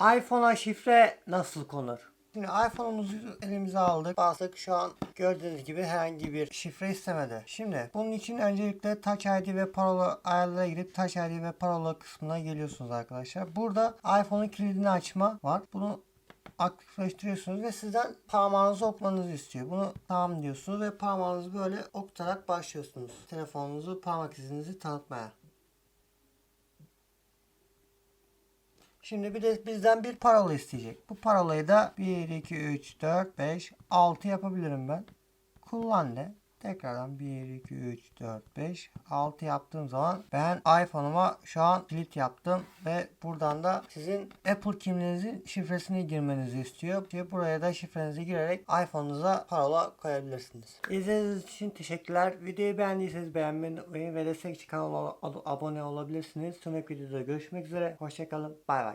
iPhone'a şifre nasıl konur? Şimdi iPhone'umuzu elimize aldık. Bastık şu an gördüğünüz gibi herhangi bir şifre istemedi. Şimdi bunun için öncelikle Touch ID ve parola ayarlara girip Touch ID ve parola kısmına geliyorsunuz arkadaşlar. Burada iPhone'un kilidini açma var. Bunu aktifleştiriyorsunuz ve sizden parmağınızı okmanızı istiyor. Bunu tamam diyorsunuz ve parmağınızı böyle okutarak başlıyorsunuz. Telefonunuzu parmak izinizi tanıtmaya. Şimdi bir de bizden bir parola isteyecek. Bu parolayı da 1, 2, 3, 4, 5, 6 yapabilirim ben. Kullan de. Tekrardan 1, 2, 3, 4, 5, 6 yaptığım zaman ben iPhone'uma şu an kilit yaptım ve buradan da sizin Apple kimliğinizin şifresini girmenizi istiyor. İşte buraya da şifrenizi girerek iPhone'unuza parola koyabilirsiniz. İzlediğiniz için teşekkürler. Videoyu beğendiyseniz beğenmeyi ve destek için kanala abone olabilirsiniz. Sonraki videoda görüşmek üzere. Hoşçakalın. Bay bay.